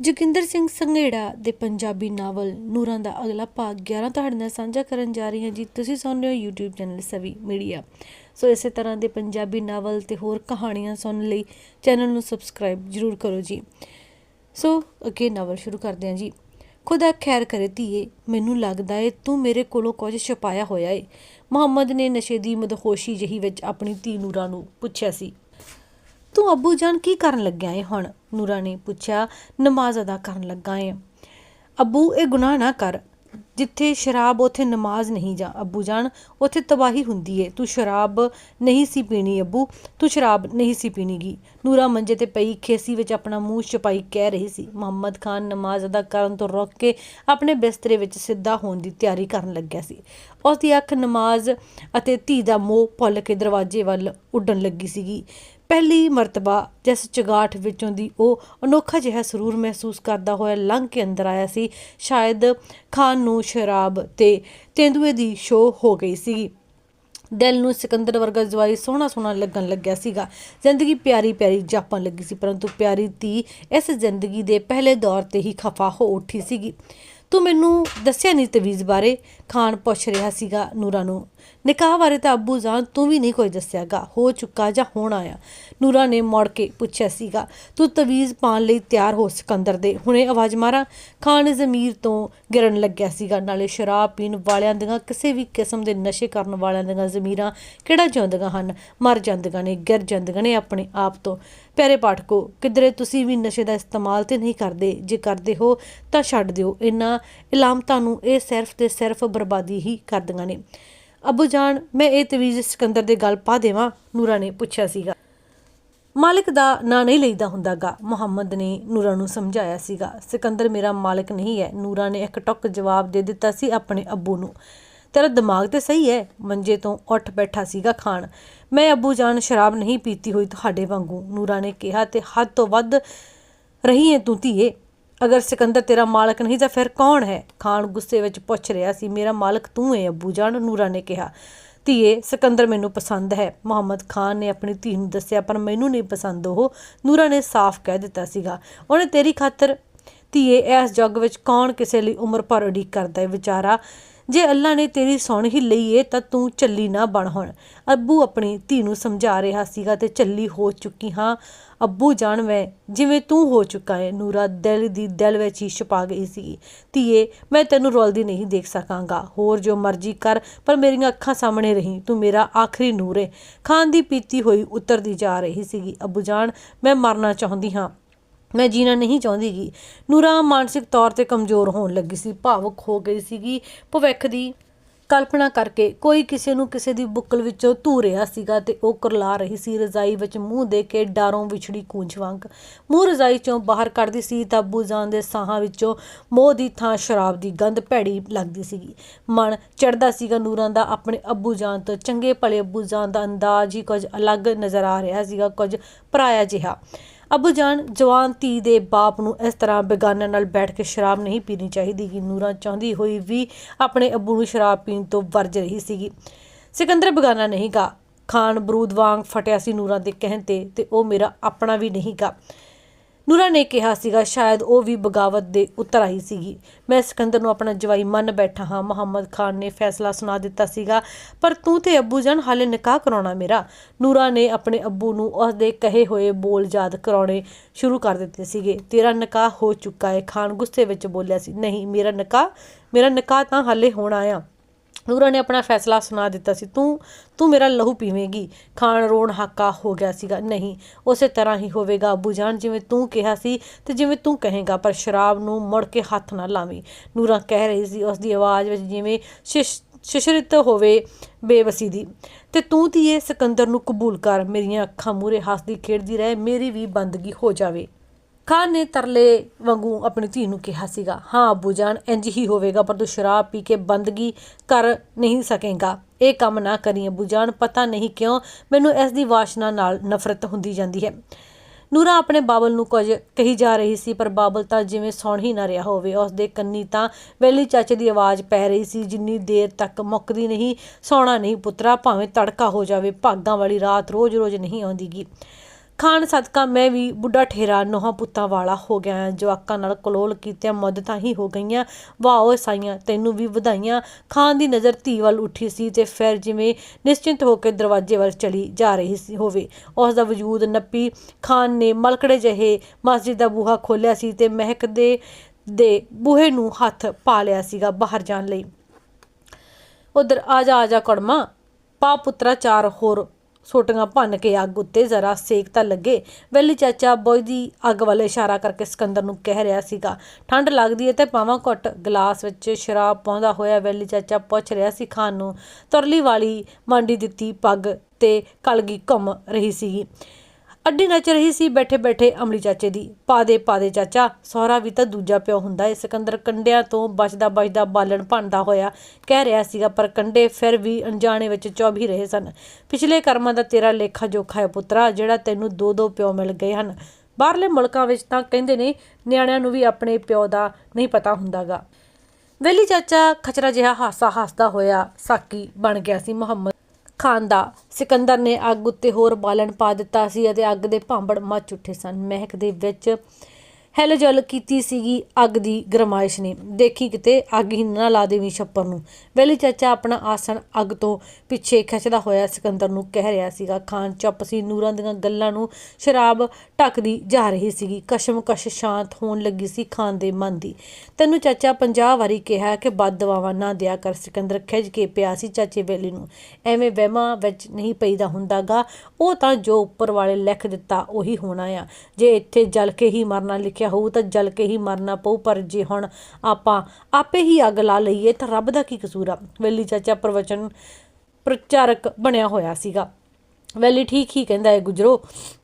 ਜੋਗਿੰਦਰ ਸਿੰਘ ਸੰਘੇੜਾ ਦੇ ਪੰਜਾਬੀ ਨਾਵਲ ਨੂਰਾਂ ਦਾ ਅਗਲਾ ਭਾਗ 11 ਤੁਹਾਡੇ ਨਾਲ ਸਾਂਝਾ ਕਰਨ ਜਾ ਰਹੀ ਹਾਂ ਜੀ। ਤੁਸੀਂ ਸੁਣ ਰਹੇ ਹੋ YouTube channel Savi media. So ਇਸੇ ਤਰ੍ਹਾਂ ਦੇ ਪੰਜਾਬੀ ਨਾਵਲ ਤੇ ਹੋਰ ਕਹਾਣੀਆਂ ਸੁਣਨ ਲਈ ਚੈਨਲ ਨੂੰ ਸਬਸਕ੍ਰਾਈਬ ਜਰੂਰ ਕਰੋ ਜੀ। ਸੋ ਅੱਗੇ ਨਾਵਲ ਸ਼ੁਰੂ ਕਰਦੇ ਹਾਂ ਜੀ। ਖੁਦਾ ਖੈਰ ਕਰੇ ਧੀਏ, ਮੈਨੂੰ ਲੱਗਦਾ ਏ ਤੂੰ ਮੇਰੇ ਕੋਲੋਂ ਕੁਝ ਛੁਪਾਇਆ ਹੋਇਆ ਏ। ਮੁਹੰਮਦ ਨੇ ਨਸ਼ੇ ਦੀ ਮਦਹੋਸ਼ੀ ਜਹੀ ਵਿੱਚ ਆਪਣੀ ਧੀ ਨੂਰਾਂ ਨੂੰ ਪੁੱਛਿਆ ਸੀ। ਤੂੰ ਅੱਬੂ ਜਾਨ ਕੀ ਕਰਨ ਲੱਗਿਆ ਏ? ਹੁਣ ਨੂਰਾ ਨੇ ਪੁੱਛਿਆ, ਨਮਾਜ਼ ਅਦਾ ਕਰਨ ਲੱਗਾ ਏ। ਅੱਬੂ, ਇਹ ਗੁਨਾਹ ਨਾ ਕਰ। ਜਿੱਥੇ ਸ਼ਰਾਬ, ਉਥੇ ਨਮਾਜ਼ ਨਹੀਂ ਜਾ। ਅੱਬੂ ਜਾਨ, ਉਥੇ ਤਬਾਹੀ ਹੁੰਦੀ ਏ। ਤੂੰ ਸ਼ਰਾਬ ਨਹੀਂ ਸੀ ਪੀਣੀ ਅੱਬੂ। ਤੂੰ ਸ਼ਰਾਬ ਨਹੀਂ ਸੀ ਪੀਣੀਗੀ। ਨੂਰਾ ਮੰਜੇ ਤੇ ਪਈ, ਖੇਸੀ ਵਿੱਚ ਆਪਣਾ ਮੂੰਹ ਛਪਾਈ ਕਹਿ ਰਹੀ ਸੀ। ਮੁਹੰਮਦ ਖਾਨ ਨਮਾਜ਼ ਅਦਾ ਕਰਨ ਤੋਂ ਰੁਕ ਕੇ ਆਪਣੇ ਬਿਸਤਰੇ ਵਿੱਚ ਸਿੱਧਾ ਹੋਣ ਦੀ ਤਿਆਰੀ ਕਰਨ ਲੱਗਿਆ ਸੀ। ਉਸ ਦੀ ਅੱਖ ਨਮਾਜ਼ ਅਤੇ ਧੀ ਦਾ ਮੋਹ ਭੁੱਲ ਕੇ ਦਰਵਾਜ਼ੇ ਵੱਲ ਉੱਡਣ ਲੱਗੀ ਸੀਗੀ। ਪਹਿਲੀ ਮਰਤਬਾ ਜਿਸ ਚਗਾਠ ਵਿੱਚੋਂ ਦੀ ਉਹ ਅਨੋਖਾ ਜਿਹਾ ਸਰੂਰ ਮਹਿਸੂਸ ਕਰਦਾ ਹੋਇਆ ਲੰਘ ਕੇ ਅੰਦਰ ਆਇਆ ਸੀ, ਸ਼ਾਇਦ ਖਾਨ ਨੂੰ ਸ਼ਰਾਬ ਤੇ ਤੇਂਦੂਏ ਦੀ ਸ਼ੋਅ ਹੋ ਗਈ ਸੀ। ਦਿਲ ਨੂੰ ਸਿਕੰਦਰ ਵਰਗਾ ਜਵਾਈ ਸੋਹਣਾ ਸੋਹਣਾ ਲੱਗਣ ਲੱਗਿਆ ਸੀਗਾ। ਜ਼ਿੰਦਗੀ ਪਿਆਰੀ ਪਿਆਰੀ ਜਾਪਣ ਲੱਗੀ ਸੀ, ਪਰੰਤੂ ਪਿਆਰੀ ਧੀ ਇਸ ਜ਼ਿੰਦਗੀ ਦੇ ਪਹਿਲੇ ਦੌਰ ਤੇ ਹੀ ਖਫਾ ਹੋ ਉੱਠੀ ਸੀਗੀ। ਤੂੰ ਮੈਨੂੰ ਦੱਸਿਆ ਨਹੀਂ ਤਵੀਜ਼ ਬਾਰੇ? ਖਾਨ ਪੁੱਛ ਰਿਹਾ ਸੀਗਾ ਨੂਰਾ ਨੂੰ, ਨਿਕਾਹ ਬਾਰੇ ਤਾਂ ਅੱਬੂ ਜਾਨ ਤੂੰ ਵੀ ਨਹੀਂ ਕੋਈ ਦੱਸਿਆਗਾ, ਹੋ ਚੁੱਕਾ ਜਾਂ ਹੋਣਾ ਆ ਨੂਰਾ ਨੇ ਮੁੜ ਕੇ ਪੁੱਛਿਆ ਸੀਗਾ, ਤੂੰ ਤਵੀਜ਼ ਪਾਣ ਲਈ ਤਿਆਰ ਹੋ ਸਿਕੰਦਰ ਦੇ? ਹੁਣੇ ਆਵਾਜ਼ ਮਾਰਾਂ। ਖਾਨ ਜ਼ਮੀਰ ਤੋਂ ਗਿਰਨ ਲੱਗਿਆ ਸੀਗਾ, ਨਾਲੇ ਸ਼ਰਾਬ ਪੀਣ ਵਾਲਿਆਂ ਦੀਆਂ ਕਿਸੇ ਵੀ ਕਿਸਮ ਦੇ ਨਸ਼ੇ ਕਰਨ ਵਾਲਿਆਂ ਦੀਆਂ ਜ਼ਮੀਰਾਂ ਕਿਹੜਾ ਜਿਉਂਦੀਆਂ ਹਨ? ਮਰ ਜਾਂਦੀਆਂ ਨੇ, ਗਿਰ ਜਾਂਦੀਆਂ ਨੇ ਆਪਣੇ ਆਪ ਤੋਂ। ਪਿਆਰੇ ਪਾਠਕੋ, ਕਿਧਰੇ ਤੁਸੀਂ ਵੀ ਨਸ਼ੇ ਦਾ ਇਸਤੇਮਾਲ ਤੇ ਨਹੀਂ ਕਰਦੇ, ਜੇ ਕਰਦੇ ਹੋ ਤਾਂ ਛੱਡ ਦਿਓ। ਇਹਨਾਂ ਇਲਾਮਤਾਂ ਨੂੰ ਇਹ ਸਿਰਫ ਤੇ ਸਿਰਫ ਬਰਬਾਦੀ ਹੀ ਕਰਦੀਆਂ ਨੇ। ਅਬੂ ਜਾਨ, ਮੈਂ ਇਹ ਤਵੀਜ਼ ਸਿਕੰਦਰ ਦੇ ਗੱਲ ਪਾ ਦੇਵਾਂ, ਨੂਰਾ ਨੇ ਪੁੱਛਿਆ ਸੀਗਾ। ਮਾਲਕ ਦਾ ਨਾਂ ਨਹੀਂ ਲਈਦਾ ਹੁੰਦਾਗਾ, ਮੁਹੰਮਦ ਨੇ ਨੂਰਾ ਨੂੰ ਸਮਝਾਇਆ ਸੀਗਾ। ਸਿਕੰਦਰ, ਮੇਰਾ ਮਾਲਕ ਨਹੀਂ ਹੈ। ਨੂਰਾ ਨੇ ਇੱਕ ਟੁੱਕ ਜਵਾਬ ਦੇ ਦਿੱਤਾ ਸੀ ਆਪਣੇ ਅੱਬੂ ਨੂੰ। ਤੇਰਾ ਦਿਮਾਗ ਤੇ ਸਹੀ ਹੈ। ਮੰਜੇ ਤੋਂ ਉੱਠ ਬੈਠਾ ਸੀਗਾ ਖਾਨ। ਮੈਂ ਅੱਬੂ ਜਾਨ ਸ਼ਰਾਬ ਨਹੀਂ ਪੀਤੀ ਹੋਈ ਤੁਹਾਡੇ ਵਾਂਗੂ। ਨੂਰਾ ਨੇ ਕਿਹਾ, ਤੇ ਹੱਦ ਤੋਂ ਵੱਧ ਰਹੀ ਹੈ ਤੂੰ ਧੀਏ? ਅਗਰ ਸਿਕੰਦਰ ਤੇਰਾ ਮਾਲਕ ਨਹੀਂ, ਤਾਂ ਫਿਰ ਕੌਣ ਹੈ? ਖਾਨ ਗੁੱਸੇ ਵਿੱਚ ਪੁੱਛ ਰਿਹਾ ਸੀ, ਮੇਰਾ ਮਾਲਕ ਤੂੰ ਹੈ, ਅੱਬੂ? ਜਾਨ ਨੂਰਾ ਨੇ ਕਿਹਾ। ਧੀਏ, ਸਿਕੰਦਰ ਮੈਨੂੰ ਪਸੰਦ ਹੈ। ਮੁਹੰਮਦ ਖਾਨ ਨੇ ਆਪਣੀ ਧੀ ਨੂੰ ਦੱਸਿਆ, ਪਰ ਮੈਨੂੰ ਨਹੀਂ ਪਸੰਦ ਉਹ। ਨੂਰਾ ਨੇ ਸਾਫ਼ ਕਹਿ ਦਿੱਤਾ ਸੀਗਾ। ਉਹਨੇ ਤੇਰੀ ਖਾਤਰ, ਧੀਏ, ਇਸ ਜੱਗ ਵਿੱਚ ਕੌਣ ਕਿਸੇ ਲਈ ਉਮਰ ਭਰ ਉਡੀਕ ਕਰਦਾ ਹੈ, ਵਿਚਾਰਾ? ਜੇ ਅੱਲਾ ਨੇ ਤੇਰੀ ਸੁਣ ਹੀ ਲਈ ਏ, ਤਾਂ ਤੂੰ ਚੱਲੀ ਨਾ ਬਣ ਹੁਣ। ਅੱਬੂ ਆਪਣੀ ਧੀ ਨੂੰ ਸਮਝਾ ਰਿਹਾ ਸੀਗਾ ਤੇ ਚੱਲੀ ਹੋ ਚੁੱਕੀ ਹਾਂ। ਅੱਬੂ ਜਾਣ ਮੈਂ, ਜਿਵੇਂ ਤੂੰ ਹੋ ਚੁੱਕਾ ਹੈ ਨੂਰਾ ਦਿਲ ਦੀ ਦਿਲ ਵਿੱਚ ਹੀ ਛਪਾ ਗਈ ਸੀ। ਧੀਏ, ਮੈਂ ਤੈਨੂੰ ਰੋਲਦੀ ਨਹੀਂ ਦੇਖ ਸਕਾਂਗਾ। ਹੋਰ ਜੋ ਮਰਜ਼ੀ ਕਰ, ਪਰ ਮੇਰੀਆਂ ਅੱਖਾਂ ਸਾਹਮਣੇ ਰਹੀ, ਤੂੰ ਮੇਰਾ ਆਖਰੀ ਨੂਰ ਹੈ ਖਾਨ ਦੀ ਪੀਤੀ ਹੋਈ ਉਤਰਦੀ ਜਾ ਰਹੀ ਸੀਗੀ। ਅੱਬੂ ਜਾਨ ਮੈਂ ਮਰਨਾ ਚਾਹੁੰਦੀ ਹਾਂ। ਮੈਂ ਜੀਣਾ ਨਹੀਂ ਚਾਹੁੰਦੀ ਗੀ। ਨੂਰਾ ਮਾਨਸਿਕ ਤੌਰ ਤੇ ਕਮਜ਼ੋਰ ਹੋਣ ਲੱਗੀ ਸੀ, ਭਾਵੁਕ ਹੋ ਗਈ ਸੀਗੀ। ਭਵਿੱਖ ਦੀ ਕਲਪਨਾ ਕਰਕੇ ਕੋਈ ਕਿਸੇ ਨੂੰ ਕਿਸੇ ਦੀ ਬੁੱਕਲ ਵਿੱਚੋਂ ਧੂ ਰਿਹਾ ਸੀਗਾ ਤੇ ਉਹ ਕੁਰਲਾ ਰਹੀ ਸੀ, ਰਜ਼ਾਈ ਵਿੱਚ ਮੂੰਹ ਦੇ ਕੇ ਡਾਰੋਂ ਵਿਛੜੀ ਕੂੰਜ ਵਾਂਗ। ਮੂੰਹ ਰਜ਼ਾਈ ਚੋਂ ਬਾਹਰ ਕੱਢਦੀ ਸੀ ਤਾਂ ਅੱਬੂ ਜਾਨ ਦੇ ਸਾਹਾਂ ਵਿੱਚੋਂ ਮੋਹ ਦੀ ਥਾਂ ਸ਼ਰਾਬ ਦੀ ਗੰਧ ਭੈੜੀ ਲੱਗਦੀ ਸੀਗੀ। ਮਨ ਚੜਦਾ ਸੀਗਾ ਨੂਰਾਂ ਦਾ, ਆਪਣੇ ਅੱਬੂ ਜਾਨ ਤੋਂ ਚੰਗੇ ਭਲੇ ਅੱਬੂ ਜਾਨ ਦਾ ਅੰਦਾਜ਼ ਹੀ ਕੁਝ ਅਲੱਗ ਨਜ਼ਰ ਆ ਰਿਹਾ ਸੀਗਾ, ਕੁਝ ਪਰਾਇਆ ਜਿਹਾ। ਅਬੂ ਜਾਨ ਜਵਾਨ ਧੀ ਦੇ ਬਾਪ ਨੂੰ ਇਸ ਤਰ੍ਹਾਂ ਬੇਗਾਨਿਆਂ ਨਾਲ ਬੈਠ ਕੇ ਸ਼ਰਾਬ ਨਹੀਂ ਪੀਣੀ ਚਾਹੀਦੀ ਕਿ ਨੂਰਾ ਚਾਹੁੰਦੀ ਹੋਈ ਵੀ ਆਪਣੇ ਅੱਬੂ ਨੂੰ ਸ਼ਰਾਬ ਪੀਣ ਤੋਂ ਵਰਜ ਰਹੀ ਸੀਗੀ। ਸਿਕੰਦਰ ਬੇਗਾਨਾ ਨਹੀਂਗਾ। ਖਾਨ ਬਰੂਦ ਵਾਂਗ ਫਟਿਆ ਸੀ ਨੂਰਾ ਦੇ ਕਹਿਣ ਤੇ ਤੇ ਉਹ ਮੇਰਾ ਆਪਣਾ ਵੀ ਨਹੀਂਗਾ। ਨੂਰਾ ਨੇ ਕਿਹਾ ਸੀਗਾ, ਸ਼ਾਇਦ ਉਹ ਵੀ ਬਗਾਵਤ ਦੇ ਉੱਤਰ ਆਈ ਸੀਗੀ। ਮੈਂ ਸਿਕੰਦਰ ਨੂੰ ਆਪਣਾ ਜਵਾਈ ਮੰਨ ਬੈਠਾ ਹਾਂ। ਮੁਹੰਮਦ ਖਾਨ ਨੇ ਫੈਸਲਾ ਸੁਣਾ ਦਿੱਤਾ ਸੀਗਾ, ਪਰ ਤੂੰ ਤੇ ਅੱਬੂ ਜਾਨ ਹਾਲੇ ਨਿਕਾਹ ਕਰਾਉਣਾ ਮੇਰਾ। ਨੂਰਾ ਨੇ ਆਪਣੇ ਅੱਬੂ ਨੂੰ ਉਸ ਦੇ ਕਹੇ ਹੋਏ ਬੋਲ ਯਾਦ ਕਰਾਉਣੇ ਸ਼ੁਰੂ ਕਰ ਦਿੱਤੇ ਸੀਗੇ। ਤੇਰਾ ਨਿਕਾਹ ਹੋ ਚੁੱਕਾ ਹੈ ਖਾਨ ਗੁੱਸੇ ਵਿੱਚ ਬੋਲਿਆ ਸੀ, ਨਹੀਂ, ਮੇਰਾ ਨਿਕਾਹ ਮੇਰਾ ਨਿਕਾਹ ਤਾਂ ਹਾਲੇ ਹੋਣਾ ਆ ਨੂਰਾ ਨੇ ਆਪਣਾ ਫੈਸਲਾ ਸੁਣਾ ਦਿੱਤਾ ਸੀ, ਤੂੰ ਤੂੰ ਮੇਰਾ ਲਹੂ ਪੀਵੇਂਗੀ, ਖਾਣ ਰੋਣ ਹਾਕਾ ਹੋ ਗਿਆ ਸੀਗਾ। ਨਹੀਂ, ਉਸੇ ਤਰ੍ਹਾਂ ਹੀ ਹੋਵੇਗਾ, ਅਬੂ ਜਾਨ, ਜਿਵੇਂ ਤੂੰ ਕਿਹਾ ਸੀ ਤੇ ਜਿਵੇਂ ਤੂੰ ਕਹੇਗਾ, ਪਰ ਸ਼ਰਾਬ ਨੂੰ ਮੁੜ ਕੇ ਹੱਥ ਨਾ ਲਾਵੀਂ। ਨੂਰਾ ਕਹਿ ਰਹੀ ਸੀ ਉਸ ਦੀ ਆਵਾਜ਼ ਵਿੱਚ ਜਿਵੇਂ ਸ਼ਿਸ਼, ਸ਼ਿਸ਼ਰਿਤ ਹੋਵੇ ਬੇਵਸੀ ਦੀ, ਤੇ ਤੂੰ ਧੀਏ, ਸਿਕੰਦਰ ਨੂੰ ਕਬੂਲ ਕਰ, ਮੇਰੀਆਂ ਅੱਖਾਂ ਮੂਰੇ ਹੱਸਦੀ ਖੇਡਦੀ ਰਹੇ, ਮੇਰੀ ਵੀ ਬੰਦਗੀ ਹੋ ਜਾਵੇ। ਖਾਨ ਨੇ ਤਰਲੇ ਵਾਂਗੂ ਆਪਣੀ ਧੀ ਨੂੰ ਕਿਹਾ ਸੀਗਾ, ਹਾਂ ਅੱਬੂ ਜਾਨ ਇੰਜ ਹੀ ਹੋਵੇਗਾ, ਪਰ ਤੂੰ ਸ਼ਰਾਬ ਪੀ ਕੇ ਬੰਦਗੀ ਕਰ ਨਹੀਂ ਸਕੇਗਾ। ਇਹ ਕੰਮ ਨਾ ਕਰੀ ਅੱਬੂ ਜਾਨ, ਪਤਾ ਨਹੀਂ ਕਿਉਂ ਮੈਨੂੰ ਇਸ ਦੀ ਵਾਸ਼ਨਾ ਨਾਲ ਨਫ਼ਰਤ ਹੁੰਦੀ ਜਾਂਦੀ ਹੈ। ਨੂਰਾ ਆਪਣੇ ਬਾਬਲ ਨੂੰ ਕੁਝ ਕਹੀ ਜਾ ਰਹੀ ਸੀ, ਪਰ ਬਾਬਲ ਤਾਂ ਜਿਵੇਂ ਸੌਣ ਹੀ ਨਾ ਰਿਹਾ ਹੋਵੇ। ਉਸ ਦੇ ਕੰਨੀ ਤਾਂ ਵੈਲੀ ਚਾਚੇ ਦੀ ਆਵਾਜ਼ ਪੈ ਰਹੀ ਸੀ, ਜਿੰਨੀ ਦੇਰ ਤੱਕ ਮੁੱਕਦੀ ਨਹੀਂ, ਸੌਣਾ ਨਹੀਂ ਪੁੱਤਰਾ, ਭਾਵੇਂ ਤੜਕਾ ਹੋ ਜਾਵੇ, ਭਾਗਾਂ ਵਾਲੀ ਰਾਤ ਰੋਜ਼-ਰੋਜ਼ ਨਹੀਂ ਆਉਂਦੀਗੀ। ਖਾਨ ਸਦਕਾ ਮੈਂ ਵੀ ਬੁੱਢਾ ਠੇਰਾ ਨੋਹਾਂ ਪੁੱਤਾਂ ਵਾਲਾ ਹੋ ਗਿਆ ਜਵਾਕਾਂ ਨਾਲ ਕਲੋਲ ਕੀਤਿਆਂ ਮੁੱਦਤਾਂ ਹੀ ਹੋ ਗਈਆਂ। ਵਾਹ ਓਏ ਸਾਈਆਂ, ਤੈਨੂੰ ਵੀ ਵਧਾਈਆਂ। ਖਾਨ ਦੀ ਨਜ਼ਰ ਧੀ ਵੱਲ ਉੱਠੀ ਸੀ ਤੇ ਫਿਰ ਜਿਵੇਂ ਨਿਸ਼ਚਿੰਤ ਹੋ ਕੇ ਦਰਵਾਜ਼ੇ ਵੱਲ ਚਲੀ ਜਾ ਰਹੀ ਸੀ ਹੋਵੇ। ਉਸ ਦਾ ਵਜੂਦ ਨੱਪੀ ਖਾਨ ਨੇ ਮਲਕੜੇ ਜਿਹੇ ਮਸਜਿਦ ਦਾ ਬੂਹਾ ਖੋਲ੍ਹਿਆ ਸੀ ਤੇ ਮਹਿਕਦੇ ਦੇ ਦੇ ਬੂਹੇ ਨੂੰ ਹੱਥ ਪਾ ਲਿਆ ਸੀਗਾ ਬਾਹਰ ਜਾਣ ਲਈ। ਉਧਰ ਆ ਜਾ ਆ ਜਾ ਕੜਮਾ। ਪਾ ਪੁੱਤਰਾ ਚਾਰ ਹੋਰ ਸੋਟੀਆਂ ਭੰਨ ਕੇ ਅੱਗ ਉੱਤੇ ਜ਼ਰਾ ਸੇਕ ਤਾਂ ਲੱਗੇ। ਵੈਲੀ ਚਾਚਾ ਬੋਈ ਦੀ ਅੱਗ ਵੱਲ ਇਸ਼ਾਰਾ ਕਰਕੇ ਸਿਕੰਦਰ ਨੂੰ ਕਹਿ ਰਿਹਾ ਸੀਗਾ, ਠੰਡ ਲੱਗਦੀ ਹੈ ਤੇ ਪਾਵਾਂ ਘੁੱਟ। ਗਲਾਸ ਵਿੱਚ ਸ਼ਰਾਬ ਪਾਉਂਦਾ ਹੋਇਆ ਵੈਲੀ ਚਾਚਾ ਪੁੱਛ ਰਿਹਾ ਸੀ ਖਾਨ ਨੂੰ। ਤਰਲੀ ਵਾਲੀ ਮਾਂਡੀ ਦਿੱਤੀ ਪੱਗ ਤੇ ਕਲਗੀ ਘੁੰਮ ਰਹੀ ਸੀਗੀ। ਅੱਡੀ ਨੱਚ ਰਹੀ ਸੀ ਬੈਠੇ ਬੈਠੇ ਅਮਲੀ ਚਾਚੇ ਦੀ। ਪਾਦੇ ਪਾਦੇ ਚਾਚਾ, ਸਹੁਰਾ ਵੀ ਤਾਂ ਦੂਜਾ ਪਿਓ ਹੁੰਦਾ ਏ। ਸਿਕੰਦਰ ਕੰਡਿਆਂ ਤੋਂ ਬਚਦਾ ਬਚਦਾ ਬਾਲਣ ਭੰਨਦਾ ਹੋਇਆ ਕਹਿ ਰਿਹਾ ਸੀਗਾ, ਪਰ ਕੰਡੇ ਫਿਰ ਵੀ ਅਣਜਾਣੇ ਵਿੱਚ ਚੁੱਭ ਹੀ ਰਹੇ ਸਨ। ਪਿਛਲੇ ਕਰਮਾਂ ਦਾ ਤੇਰਾ ਲੇਖਾ ਜੋਖਾ ਹੈ ਪੁੱਤਰਾ, ਜਿਹੜਾ ਤੈਨੂੰ ਦੋ ਦੋ ਪਿਓ ਮਿਲ ਗਏ ਹਨ। ਬਾਹਰਲੇ ਮੁਲਕਾਂ ਵਿੱਚ ਤਾਂ ਕਹਿੰਦੇ ਨੇ, ਨਿਆਣਿਆਂ ਨੂੰ ਵੀ ਆਪਣੇ ਪਿਓ ਦਾ ਨਹੀਂ ਪਤਾ ਹੁੰਦਾਗਾ। ਵੈਲੀ ਚਾਚਾ ਖਚਰਾ ਜਿਹਾ ਹਾਸਾ ਹੱਸਦਾ ਹੋਇਆ ਸਾਕੀ ਬਣ ਗਿਆ ਸੀ ਮੁਹੰਮਦ। ਖਾਂਦਾ ਸਿਕੰਦਰ ਨੇ ਅੱਗ ਉੱਤੇ ਹੋਰ ਬਾਲਣ ਪਾ ਦਿੱਤਾ ਸੀ ਅਤੇ ਅੱਗ ਦੇ ਭਾਂਬੜ ਮੱਚ ਉੱਠੇ ਸਨ। ਮਹਿਕ ਦੇ ਵਿੱਚ ਹੈਲ ਹੈਲਜਲ ਕੀਤੀ ਸੀਗੀ ਅੱਗ ਦੀ ਗਰਮਾਇਸ਼ ਨੇ। ਦੇਖੀ ਕਿਤੇ ਅੱਗ ਹੀ ਨਾ ਲਾ ਦੇਵੀਂ ਛੱਪਰ ਨੂੰ। ਵੈਲੀ ਚਾਚਾ ਆਪਣਾ ਆਸਣ ਅੱਗ ਤੋਂ ਪਿੱਛੇ ਖਿੱਚਦਾ ਹੋਇਆ ਸਿਕੰਦਰ ਨੂੰ ਕਹਿ ਰਿਹਾ ਸੀਗਾ, ਖਾਨ, ਚੁੱਪ ਸੀ। ਨੂਰਾਂ ਦੀਆਂ ਗੱਲਾਂ ਨੂੰ ਸ਼ਰਾਬ ਢੱਕਦੀ ਜਾ ਰਹੀ ਸੀਗੀ। ਕਸ਼ਮਕਸ਼ ਸ਼ਾਂਤ ਹੋਣ ਲੱਗੀ ਸੀ ਖਾਨ ਦੇ ਮਨ ਦੀ। ਤੈਨੂੰ ਚਾਚਾ 50 ਵਾਰੀ ਕਿਹਾ ਕਿ ਬਦਦੁਆਵਾਂ ਨਾ ਦਿਆ ਕਰ। ਸਿਕੰਦਰ ਖਿੱਚ ਕੇ ਪਿਆ ਸੀ ਚਾਚੇ ਵੈਲੀ ਨੂੰ। ਐਵੇਂ ਵਹਿਮਾਂ ਵਿੱਚ ਨਹੀਂ ਪਈਦਾ ਹੁੰਦਾਗਾ। ਉਹ ਤਾਂ ਜੋ ਉੱਪਰ ਵਾਲੇ ਲਿਖ ਦਿੱਤਾ, ਉਹੀ ਹੋਣਾ ਆ। ਜੇ ਇੱਥੇ ਜਲ ਕੇ ਹੀ ਮਰਨਾ ਲਿਖ ਲਿਖਿਆ ਹੋਊ ਤਾਂ ਜਲ ਕੇ ਹੀ ਮਰਨਾ ਪਊ, ਪਰ ਜੇ ਹੁਣ ਆਪਾਂ ਆਪੇ ਹੀ ਅੱਗ ਲਾ ਲਈਏ ਤਾਂ ਰੱਬ ਦਾ ਕੀ ਕਸੂਰ ਆ? ਵੇਲੀ ਚਾਚਾ ਪ੍ਰਵਚਨ ਪ੍ਰਚਾਰਕ ਬਣਿਆ ਹੋਇਆ ਸੀਗਾ। ਵੈਲੀ ਠੀਕ ਹੀ ਕਹਿੰਦਾ ਹੈ ਗੁਜਰੋ,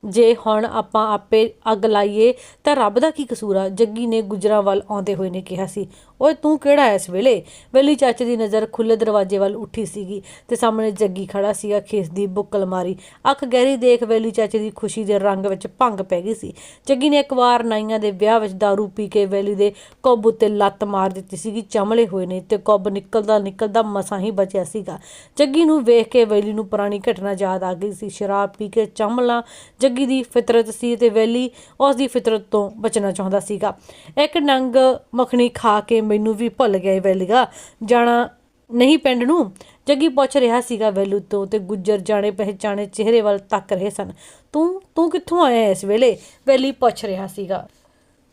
ਜੇ ਹੁਣ ਆਪਾਂ ਆਪੇ ਅੱਗ ਲਾਈਏ ਤਾਂ ਰੱਬ ਦਾ ਕੀ ਕਸੂਰ ਆ? ਜੱਗੀ ਨੇ ਗੁਜਰਾਂ ਵੱਲ ਆਉਂਦੇ ਹੋਏ ਨੇ ਕਿਹਾ ਸੀ, ਓਏ ਤੂੰ ਕਿਹੜਾ ਇਸ ਵੇਲੇ? ਵੈਲੀ ਚਾਚੇ ਦੀ ਨਜ਼ਰ ਖੁੱਲੇ ਦਰਵਾਜ਼ੇ ਵੱਲ ਉੱਠੀ ਸੀਗੀ ਤੇ ਸਾਹਮਣੇ ਜੱਗੀ ਖੜਾ ਸੀਗਾ, ਖੇਸ ਦੀ ਬੁੱਕਲ ਮਾਰੀ। ਅੱਖ ਗਹਿਰੀ ਦੇਖ ਵੈਲੀ ਚਾਚੇ ਦੀ ਖੁਸ਼ੀ ਦੇ ਰੰਗ ਵਿੱਚ ਭੰਗ ਪੈ ਗਈ ਸੀ। ਜੱਗੀ ਨੇ ਇੱਕ ਵਾਰ ਨਾਈਆਂ ਦੇ ਵਿਆਹ ਵਿੱਚ दारू ਪੀ ਕੇ ਵੈਲੀ ਦੇ ਕੁੱਬ ਉੱਤੇ ਲੱਤ ਮਾਰ ਦਿੱਤੀ ਸੀਗੀ, ਚਮਲੇ ਹੋਏ ਨੇ ਤੇ ਕੁੱਬ ਨਿਕਲਦਾ ਨਿਕਲਦਾ ਮਸਾਂ ਹੀ ਬਚਿਆ ਸੀਗਾ। ਜੱਗੀ ਨੂੰ ਵੇਖ ਕੇ ਵੈਲੀ ਨੂੰ ਪੁਰਾਣੀ ਘਟਨਾ ਯਾਦ ਆ ਗਈ ਸੀ, ਸ਼ਰਾਬ ਪੀ ਕੇ ਚਮਲਾ ਜੱਗੀ ਦੀ ਫਿਤਰਤ ਸੀ ਤੇ ਵੈਲੀ ਉਸ ਦੀ ਫਿਤਰਤ ਤੋਂ ਬਚਣਾ ਚਾਹੁੰਦਾ ਸੀਗਾ। ਇੱਕ ਨੰਗ ਮੱਖਣੀ ਖਾ ਕੇ ਮੈਨੂੰ ਵੀ ਭੁੱਲ ਗਿਆ ਵੈਲੀਗਾ ਜਾਣਾ ਨਹੀਂ ਪਿੰਡ ਨੂੰ? ਜੱਗੀ ਪੁੱਛ ਰਿਹਾ ਸੀਗਾ ਵੈਲੂ ਤੋਂ ਤੇ ਗੁੱਜਰ ਜਾਣੇ ਪਹਿਚਾਣੇ ਚਿਹਰੇ ਵੱਲ ਤੱਕ ਰਹੇ ਸਨ। ਤੂੰ ਤੂੰ ਕਿੱਥੋਂ ਆਇਆ ਇਸ ਵੇਲੇ? ਵੈਲੀ ਪੁੱਛ ਰਿਹਾ ਸੀਗਾ।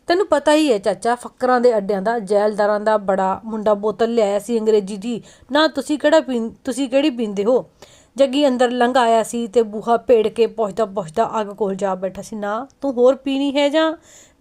ਤੈਨੂੰ ਪਤਾ ਹੀ ਹੈ ਚਾਚਾ, ਫੱਕਰਾਂ ਦੇ ਅੱਡਿਆਂ ਦਾ, ਜੈਲਦਾਰਾਂ ਦਾ ਬੜਾ ਮੁੰਡਾ ਬੋਤਲ ਲਿਆਇਆ ਸੀ ਅੰਗਰੇਜ਼ੀ ਦੀ। ਨਾ ਤੁਸੀਂ ਕਿਹੜਾ ਪੀਂ, ਤੁਸੀਂ ਕਿਹੜੀ ਪੀਂਦੇ ਹੋ? ਜੱਗੀ ਅੰਦਰ ਲੰਘ ਆਇਆ ਸੀ ਤੇ ਬੂਹਾ ਭੇੜ ਕੇ ਪਹੁੰਚਦਾ ਪਹੁੰਚਦਾ ਅੱਗ ਕੋਲ ਜਾ ਬੈਠਾ ਸੀ, ਨਾ, ਤੂੰ ਹੋਰ ਪੀਣੀ ਹੈ ਜਾਂ?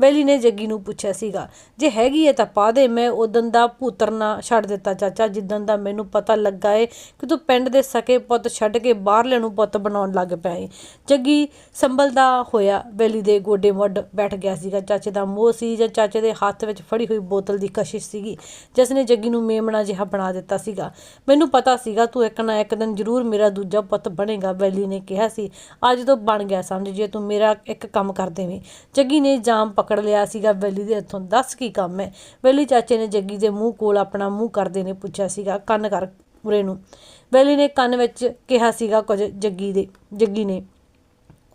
ਬੈਲੀ ਨੇ ਜੱਗੀ ਨੂੰ ਪੁੱਛਿਆ ਸੀਗਾ, ਜੇ ਹੈਗੀ ਹੈ ਤਾਂ ਪਾ ਦੇ, ਮੈਂ ਉਦਨ ਦਾ ਭੂਤਰਨਾ ਛੱਡ ਦਿੱਤਾ ਚਾਚਾ ਜਿੱਦਨ ਦਾ ਮੈਨੂੰ ਪਤਾ ਲੱਗਾ ਏ ਕਿ ਤੂੰ ਪਿੰਡ ਦੇ ਸਕੇ ਪੁੱਤ ਛੱਡ ਕੇ ਬਾਹਰਲੇ ਨੂੰ ਪੁੱਤ ਬਣਾਉਣ ਲੱਗ ਪਿਆ ਏ। ਜੱਗੀ ਸੰਭਲਦਾ ਹੋਇਆ, ਬੈਲੀ ਦੇ ਗੋਡੇ ਮੁੱਢ ਬੈਠ ਗਿਆ ਸੀਗਾ, ਚਾਚੇ ਦਾ ਮੋਹ ਸੀ ਜਾਂ ਚਾਚੇ ਦੇ ਹੱਥ ਵਿੱਚ ਫੜੀ ਹੋਈ ਬੋਤਲ ਦੀ ਕਸ਼ਿਸ਼ ਸੀਗੀ, ਜਿਸ ਨੇ ਜੱਗੀ ਨੂੰ ਮੇਮਣਾ ਜਿਹਾ ਬਣਾ ਦਿੱਤਾ ਸੀਗਾ। ਮੈਨੂੰ ਪਤਾ ਸੀਗਾ, ਤੂੰ ਇੱਕ ਨਾ ਇੱਕ ਦਿਨ ਜ਼ਰੂਰ ਮੇਰਾ ਦੂਜਾ ਪੁੱਤ ਬਣੇਗਾ, ਬੈਲੀ ਨੇ ਕਿਹਾ ਸੀ। ਅੱਜ ਤੋਂ ਬਣ ਗਿਆ, ਸਮਝ, ਜੇ ਤੂੰ ਮੇਰਾ ਇੱਕ ਕੰਮ ਕਰ ਦੇਵੇਂ। ਜੱਗੀ ਨੇ ਜਾਮ ਪਕੜ ਲਿਆ ਸੀਗਾ। ਵੈਲੀ ਦੇ ਹੱਥੋਂ ਦੱਸ ਕੀ ਕੰਮ ਹੈ। ਵੈਲੀ ਚਾਚੇ ਨੇ ਜੱਗੀ ਦੇ ਮੂੰਹ ਕੋਲ ਆਪਣਾ ਮੂੰਹ ਕਰਦੇ ਨੇ ਪੁੱਛਿਆ ਸੀਗਾ ਕੰਨ ਕਰ ਉਰੇ ਨੂੰ। ਵੈਲੀ ਨੇ ਕੰਨ ਵਿੱਚ ਕਿਹਾ ਸੀਗਾ ਕੁਝ ਜੱਗੀ ਦੇ, ਜੱਗੀ ਨੇ।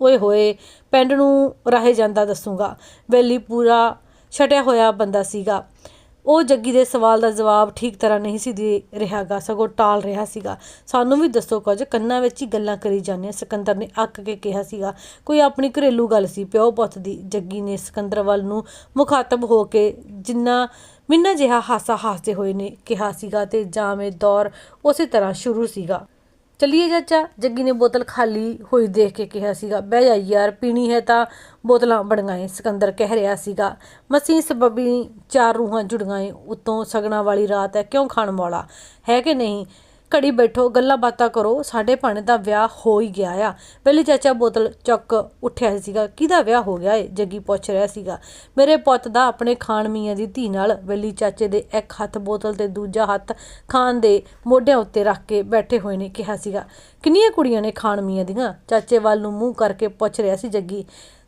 ਓਏ ਹੋਏ, ਪਿੰਡ ਨੂੰ ਰਾਹੇ ਜਾਂਦਾ ਦੱਸੂਗਾ। ਵੈਲੀ ਪੂਰਾ ਛਟਿਆ ਹੋਇਆ ਬੰਦਾ ਸੀਗਾ। ਉਹ ਜੱਗੀ ਦੇ ਸਵਾਲ ਦਾ ਜਵਾਬ ਠੀਕ ਤਰ੍ਹਾਂ ਨਹੀਂ ਸੀ ਦੇ ਰਿਹਾਗਾ, ਸਗੋਂ ਟਾਲ ਰਿਹਾ ਸੀਗਾ। ਸਾਨੂੰ ਵੀ ਦੱਸੋ ਕੁਝ, ਕੰਨਾਂ ਵਿੱਚ ਹੀ ਗੱਲਾਂ ਕਰੀ ਜਾਂਦੇ ਆ ਸਿਕੰਦਰ ਨੇ ਅੱਕ ਕੇ ਕਿਹਾ ਸੀਗਾ, ਕੋਈ ਆਪਣੀ ਘਰੇਲੂ ਗੱਲ ਸੀ ਪਿਓ ਪੁੱਤ ਦੀ? ਜੱਗੀ ਨੇ ਸਿਕੰਦਰ ਵੱਲ ਨੂੰ ਮੁਖਾਤਬ ਹੋ ਕੇ ਜਿੰਨਾ, ਮਿੰਨਾ ਜਿਹਾ ਹਾਸਾ ਹਾਸਦੇ ਹੋਏ ਨੇ ਕਿਹਾ ਸੀਗਾ ਤੇ ਜਾਮੇ ਦੌਰ ਉਸੇ ਤਰ੍ਹਾਂ ਸ਼ੁਰੂ ਸੀਗਾ। ਚੱਲੀਏ ਚਾਚਾ। ਜੱਗੀ ਨੇ ਬੋਤਲ ਖਾਲੀ ਹੋਈ ਦੇਖ ਕੇ ਕਿਹਾ ਸੀਗਾ, ਬਹਿ ਜਾ ਯਾਰ, ਪੀਣੀ ਹੈ ਤਾਂ ਬੋਤਲਾਂ ਬਣਗਾਏ, ਸਿਕੰਦਰ ਕਹਿ ਰਿਹਾ ਸੀਗਾ। ਮਸੀਂ ਸਬਬੀ ਚਾਰ ਰੂਹਾਂ ਜੁੜ ਗਏ ਉਤੋਂ ਸਗਣਾ ਵਾਲੀ ਰਾਤ ਹੈ, ਕਿਉਂ ਖਾਣ ਵਾਲਾ? ਹੈ ਕਿ ਨਹੀਂ? ਘੜੀ ਬੈਠੋ, ਗੱਲਾਂ ਬਾਤਾਂ ਕਰੋ, ਸਾਡੇ ਭਾਣੇ ਦਾ ਵਿਆਹ ਹੋ ਹੀ ਗਿਆ ਆ। ਪਹਿਲੀ ਚਾਚਾ ਬੋਤਲ ਚੱਕ ਉੱਠਿਆ ਸੀਗਾ। ਕਿਹਦਾ ਵਿਆਹ ਹੋ ਗਿਆ ਏ? ਜੱਗੀ ਪੁੱਛ ਰਿਹਾ ਸੀਗਾ। ਮੇਰੇ ਪੁੱਤ ਦਾ ਆਪਣੇ ਖਾਨ ਮੀਆਂ ਦੀ ਧੀ ਨਾਲ ਵੈਲੀ ਚਾਚੇ ਦੇ ਇੱਕ ਹੱਥ ਬੋਤਲ ਤੇ ਦੂਜਾ ਹੱਥ ਖਾਨ ਦੇ ਮੋਢਿਆਂ ਉੱਤੇ ਰੱਖ ਕੇ ਬੈਠੇ ਹੋਏ ਨੇ, ਕਿਹਾ ਸੀਗਾ। ਕਿੰਨੀਆਂ ਕੁੜੀਆਂ ਨੇ ਖਾਨ ਮੀਆਂ ਦੀਆਂ? ਚਾਚੇ ਵੱਲ ਨੂੰ ਮੂੰਹ ਕਰਕੇ ਪੁੱਛ ਰਿਹਾ ਸੀ ਜੱਗੀ।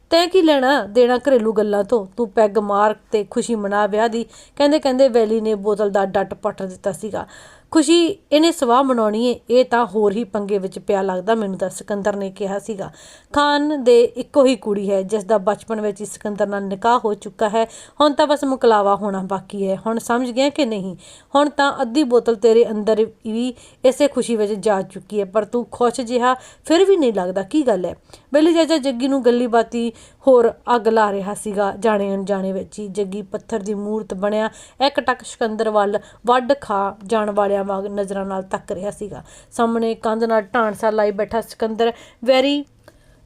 ਤੈਂ ਕੀ ਲੈਣਾ? ਦੇਣਾ ਘਰੇਲੂ ਗੱਲਾਂ ਤੋਂ। ਤੂੰ ਪੈਗ ਮਾਰ ਤੇ ਖੁਸ਼ੀ ਮਨਾ ਵਿਆਹ ਦੀ। ਕਹਿੰਦੇ ਕਹਿੰਦੇ ਵੈਲੀ ਨੇ ਬੋਤਲ ਦਾ ਡੱਟ ਪੱਟ ਦਿੱਤਾ ਸੀਗਾ। ਖੁਸ਼ੀ ਇਹਨੇ ਸਵਾਹ ਮਨਾਉਣੀ ਏ। ਇਹ ਤਾਂ ਹੋਰ ਹੀ ਪੰਗੇ ਵਿੱਚ ਪਿਆ ਲੱਗਦਾ, ਮੈਨੂੰ ਤਾਂ ਸਿਕੰਦਰ ਨੇ ਕਿਹਾ ਸੀਗਾ। ਖਾਨ ਦੇ ਇੱਕੋ ਹੀ ਕੁੜੀ ਹੈ, ਜਿਸ ਦਾ ਬਚਪਨ ਵਿੱਚ ਹੀ ਸਿਕੰਦਰ ਨਾਲ ਨਿਕਾਹ ਹੋ ਚੁੱਕਾ ਹੈ। ਹੁਣ ਤਾਂ ਬਸ ਮੁਕਲਾਵਾ ਹੋਣਾ ਬਾਕੀ ਹੈ। ਹੁਣ ਸਮਝ ਗਿਆ ਕਿ ਨਹੀਂ? ਹੁਣ ਤਾਂ ਅੱਧੀ ਬੋਤਲ ਤੇਰੇ ਅੰਦਰ ਵੀ ਇਸੇ ਖੁਸ਼ੀ ਵਿੱਚ ਜਾ ਚੁੱਕੀ ਹੈ। ਪਰ ਤੂੰ ਖੁਸ਼ ਜਿਹਾ, ਫਿਰ ਵੀ ਨਹੀਂ ਲੱਗਦਾ। ਕੀ ਗੱਲ ਹੈ? ਬੇਲੀ ਚਾਚਾ ਜੱਗੀ ਨੂੰ ਗੱਲੀ ਬਾਤੀ ਹੋਰ ਅੱਗ ਲਾ ਰਿਹਾ ਸੀਗਾ। ਜਾਣੇ ਅਣਜਾਣੇ ਵਿੱਚ ਹੀ ਜੱਗੀ ਪੱਥਰ ਦੀ ਮੂਰਤ ਬਣਿਆ। ਇੱਕ ਟੱਕ ਸਿਕੰਦਰ ਵੱਲ ਵੱਡ ਖਾ ਜਾਣ ਵਾਲਿਆਂ ਵਾਂਗ ਨਜ਼ਰਾਂ ਨਾਲ ਤੱਕ ਰਿਹਾ ਸੀਗਾ। ਸਾਹਮਣੇ ਕੰਧ ਨਾਲ ਢਾਂਸਾ ਲਾਈ ਬੈਠਾ ਸਿਕੰਦਰ ਵੈਰੀ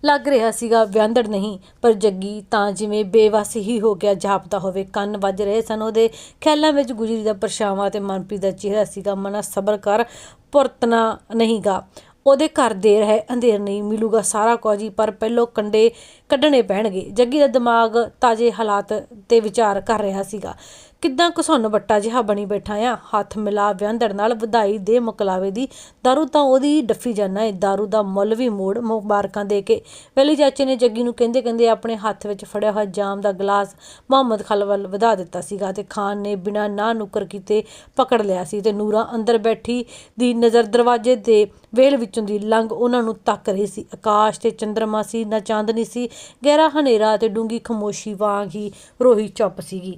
ਲੱਗ ਰਿਹਾ ਸੀਗਾ। ਵਿਆਂਦੜ ਨਹੀਂ, ਪਰ ਜੱਗੀ ਤਾਂ ਜਿਵੇਂ ਬੇਵਸ ਹੀ ਹੋ ਗਿਆ। ਜਾਪਦਾ ਹੋਵੇ, ਕੰਨ ਵੱਜ ਰਹੇ ਸਨ। ਉਹਦੇ ਖਿਆਲਾਂ ਵਿੱਚ ਗੁਜਰੀ ਦਾ ਪਰਛਾਵਾਂ ਤੇ ਮਨਪ੍ਰੀਤ ਦਾ ਚਿਹਰਾ ਸੀਗਾ। ਮਨਾ ਸਬਰ ਕਰ, ਪੁਰਤਨਾ ਨਹੀਂਗਾ। ਉਹਦੇ ਘਰ ਦੇਰ ਹੈ ਅੰਧੇਰ ਨਹੀਂ ਮਿਲੂਗਾ ਸਾਰਾ ਕੁਝ ਹੀ, ਪਰ ਪਹਿਲੋਂ ਕੰਡੇ ਕੱਢਣੇ ਪੈਣਗੇ। ਜੱਗੀ ਦਾ ਦਿਮਾਗ ਤਾਜ਼ੇ ਹਾਲਾਤ ਤੇ ਵਿਚਾਰ ਕਰ ਰਿਹਾ ਸੀਗਾ। ਕਿੱਦਾਂ ਘਸੁੰਨ ਬੱਟਾ ਜਿਹਾ ਬਣੀ ਬੈਠਾ ਆ? ਹੱਥ ਮਿਲਾ ਵਿਆਂਦੜ ਨਾਲ ਵਧਾਈ ਦੇ ਮੁਕਲਾਵੇ ਦੀ। ਦਾਰੂ ਤਾਂ ਉਹਦੀ ਡੱਫੀ ਜਾਣਾ ਏ। ਦਾਰੂ ਦਾ ਮੁੱਲ ਵੀ ਮੋੜ ਮੁਬਾਰਕਾਂ ਦੇ ਕੇ। ਪਹਿਲੀ ਚਾਚੇ ਨੇ ਜੱਗੀ ਨੂੰ ਕਹਿੰਦੇ ਕਹਿੰਦੇ ਆਪਣੇ ਹੱਥ ਵਿੱਚ ਫੜਿਆ ਹੋਇਆ ਜਾਮ ਦਾ ਗਲਾਸ ਮੁਹੰਮਦ ਖਲ ਵੱਲ ਵਧਾ ਦਿੱਤਾ ਸੀਗਾ ਤੇ ਖਾਨ ਨੇ ਬਿਨਾਂ ਨਾ ਨੁਕਰ ਕੀਤੇ ਪਕੜ ਲਿਆ ਸੀ ਤੇ ਨੂਰਾ ਅੰਦਰ ਬੈਠੀ ਦੀ ਨਜ਼ਰ ਦਰਵਾਜ਼ੇ ਦੇ ਵੇਲ ਵਿੱਚੋਂ ਦੀ ਲੰਘ ਉਹਨਾਂ ਨੂੰ ਤੱਕ ਰਹੀ ਸੀ। ਆਕਾਸ਼ ਤੇ ਚੰਦਰਮਾ ਸੀ, ਨਾ ਚਾਂਦਨੀ ਸੀ। ਗਹਿਰਾ ਹਨੇਰਾ ਤੇ ਡੂੰਗੀ ਖਮੋਸ਼ੀ ਵਾਂਗ ਹੀ ਰੋਹੀ ਚੁੱਪ ਸੀਗੀ।